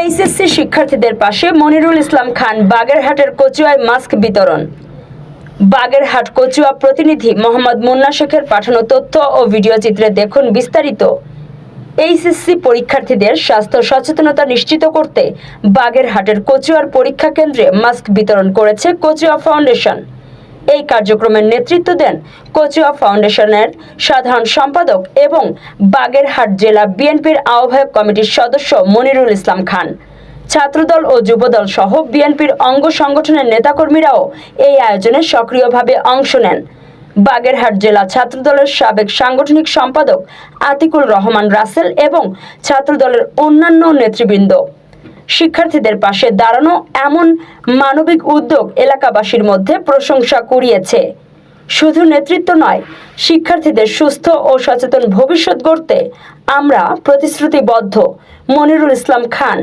HSC শিক্ষার্থীদের পাশে মনিরুল ইসলাম খান, বাগেরহাটের কচুয়ায় মাস্ক বিতরণ। বাগেরহাট কচুয়া প্রতিনিধি মোহাম্মদ মুন্না শেখের পাঠানো তথ্য ও ভিডিও চিত্রে দেখুন বিস্তারিত। এইচএসসি পরীক্ষার্থীদের স্বাস্থ্য সচেতনতা নিশ্চিত করতে বাগেরহাটের কচুয়ার পরীক্ষা কেন্দ্রে মাস্ক বিতরণ করেছে কচুয়া ফাউন্ডেশন। এই কার্যক্রমের নেতৃত্ব দেন কচুয়া ফাউন্ডেশনের সাধারণ সম্পাদক এবং বাগেরহাট জেলা বিএনপির আহ্বায়ক কমিটির সদস্য মনিরুল ইসলাম খান। ছাত্রদল ও যুবদল সহ বিএনপির অঙ্গ সংগঠনের নেতাকর্মীরাও এই আয়োজনে সক্রিয়ভাবে অংশ নেন। বাগেরহাট জেলা ছাত্রদলের সাবেক সাংগঠনিক সম্পাদক আতিকুল রহমান রাসেল এবং ছাত্রদলের অন্যান্য নেতৃবৃন্দ। শিক্ষার্থীদের পাশে দাঁড়ানো এমন মানবিক উদ্যোগ এলাকাবাসীর মধ্যে প্রশংসা কুড়িয়েছে। শুধু নেতৃত্ব নয়, শিক্ষার্থীদের সুস্থ ও সচেতন ভবিষ্যৎ গড়তে আমরা প্রতিশ্রুতিবদ্ধ। মনিরুল ইসলাম খান